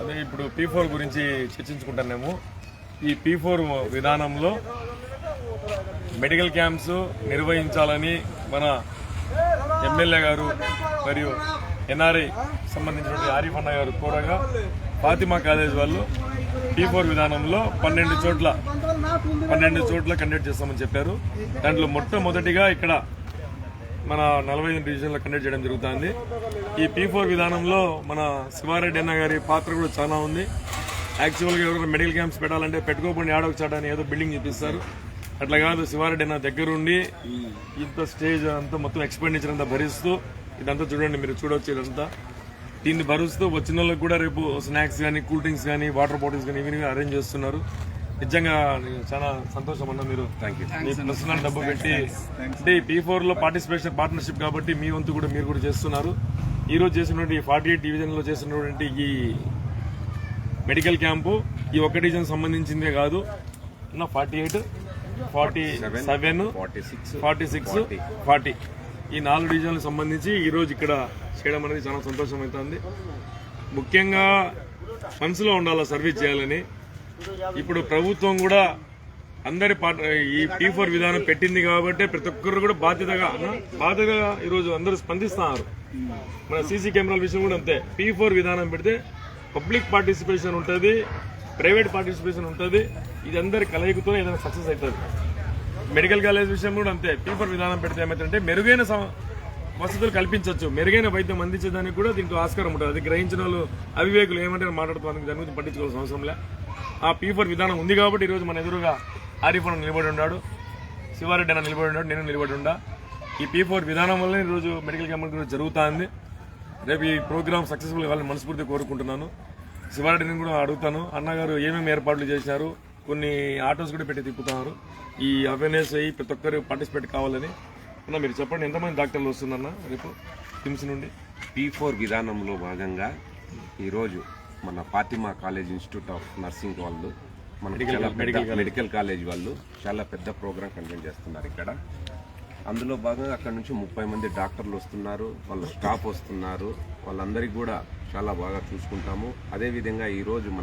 అదే ఇప్పుడు P four గురించి చర్చించుకుంటున్నాము. ఈ పీ ఫోర్ విధానంలో మెడికల్ క్యాంప్స్ నిర్వహించాలని మన ఎమ్మెల్యే గారు మరియు ఎన్ఆర్ఐ సంబంధించినటువంటి ఆరిఫ్ అన్న గారు కోరగా ఫాతిమా కాలేజ్ వాళ్ళు పీ ఫోర్ విధానంలో పన్నెండు చోట్ల పన్నెండు చోట్ల కండక్ట్ చేస్తామని చెప్పారు. దాంట్లో మొట్టమొదటిగా ఇక్కడ మన నలభై ఐదు డివిజన్లో కండక్ట్ చేయడం జరుగుతుంది. ఈ పీ ఫోర్ విధానంలో మన శివారెడ్డి అన్న గారి పాత్ర కూడా చాలా ఉంది. యాక్చువల్గా ఎవరైనా మెడికల్ క్యాంప్స్ పెట్టాలంటే పెట్టుకోకుండా ఆడొక చాట అని ఏదో బిల్డింగ్ చూపిస్తారు. అట్లా కాదు శివారెడ్డి అన్న దగ్గరుండి ఇంత స్టేజ్ అంతా మొత్తం ఎక్స్పెండిచర్ అంతా భరిస్తూ ఇదంతా చూడండి మీరు చూడవచ్చు ఇదంతా. దీన్ని భరుస్తూ వచ్చిన వాళ్ళకి కూడా రేపు స్నాక్స్ కానీ కూల్ డ్రింక్స్ కానీ వాటర్ బాటిల్స్ కానీ ఇవి అరేంజ్ చేస్తున్నారు. నిజంగా చాలా సంతోషం అన్న మీరు థ్యాంక్ యూ మీ పర్సనల్ డబ్బు పెట్టి అంటే ఈ పీ ఫోర్లో పార్టిసిపేషన్ పార్ట్నర్షిప్ కాబట్టి మీ వంతు కూడా మీరు కూడా చేస్తున్నారు. ఈ రోజు చేసినటువంటి ఫార్టీ ఎయిట్ డివిజన్లో చేసినటువంటి ఈ మెడికల్ క్యాంపు ఈ ఒక్క డివిజన్ సంబంధించిందే కాదు. Forty eight forty seven forty six forty six forty ఈ నాలుగు డివిజన్లకు సంబంధించి ఈ రోజు ఇక్కడ చేయడం అనేది చాలా సంతోషం అవుతుంది ముఖ్యంగా మనసులో ఉండాలా సర్వీస్ చేయాలని. ఇప్పుడు ప్రభుత్వం కూడా అందరి పాట ఈ పీ ఫోర్ విధానం పెట్టింది కాబట్టి ప్రతి ఒక్కరు కూడా బాధ్యతగా బాధ్యతగా ఈరోజు అందరూ స్పందిస్తున్నారు. మన సీసీ కెమెరాల విషయం కూడా అంతే. పీ ఫోర్ విధానం పెడితే పబ్లిక్ పార్టిసిపేషన్ ఉంటుంది ప్రైవేట్ పార్టిసిపేషన్ ఉంటుంది ఇది అందరి కలయికతో ఏదైనా సక్సెస్ అవుతుంది. మెడికల్ కాలేజ్ విషయం కూడా అంతే. పేపర్ విధానం పెడితే ఏమైతుందంటే మెరుగైన వసతులు కల్పించవచ్చు మెరుగైన వైద్యం అందించేదానికి కూడా దీంట్లో ఆస్కారం ఉంటుంది. అది గ్రహించిన వాళ్ళు అవివేకులు ఏమంటే మాట్లాడుతున్నారు దాని గురించి పట్టించుకోవాల్సిన అవసరం లే. ఆ పీఫర్ విధానం ఉంది కాబట్టి ఈరోజు మన ఎదురుగా ఆరిఫ్ అన్న నిలబడి ఉన్నాడు. శివారెడ్డి అన్న నిలబడి ఉన్నాడు. నేను నిలబడి ఉండా. ఈ పీ ఫోర్ విధానం వల్ల ఈరోజు మెడికల్ క్యాంప్ కూడా జరుగుతుంది. రేపు ఈ ప్రోగ్రామ్ సక్సెస్ఫుల్ కావాలని మనస్ఫూర్తిగా కోరుకుంటున్నాను. శివారెడ్డిని కూడా అడుగుతాను. అన్నగారు ఏమేమి ఏర్పాట్లు చేశారు? కొన్ని ఆటోస్ కూడా పెట్టి తిప్పుతున్నారు. ఈ అవేర్నెస్ అయ్యి ప్రతి ఒక్కరు పార్టిసిపేట్ కావాలని. అన్న మీరు చెప్పండి ఎంతమంది డాక్టర్లు వస్తుందన్న రేపు? టిమ్స్ నుండి? పీ ఫోర్ విధానంలో భాగంగా ఈరోజు మన Fatima college institute of nursing వాళ్ళు మన పెద్ద మెడికల్ కాలేజ్ వాళ్ళు చాలా పెద్ద ప్రోగ్రామ్ కండక్ట్ చేస్తున్నారు ఇక్కడ. అందులో భాగంగా అక్కడ నుంచి ముప్పై మంది డాక్టర్లు వస్తున్నారు వాళ్ళ స్టాఫ్ వస్తున్నారు వాళ్ళందరికీ కూడా చాలా బాగా చూసుకుంటాము. అదేవిధంగా ఈరోజు మన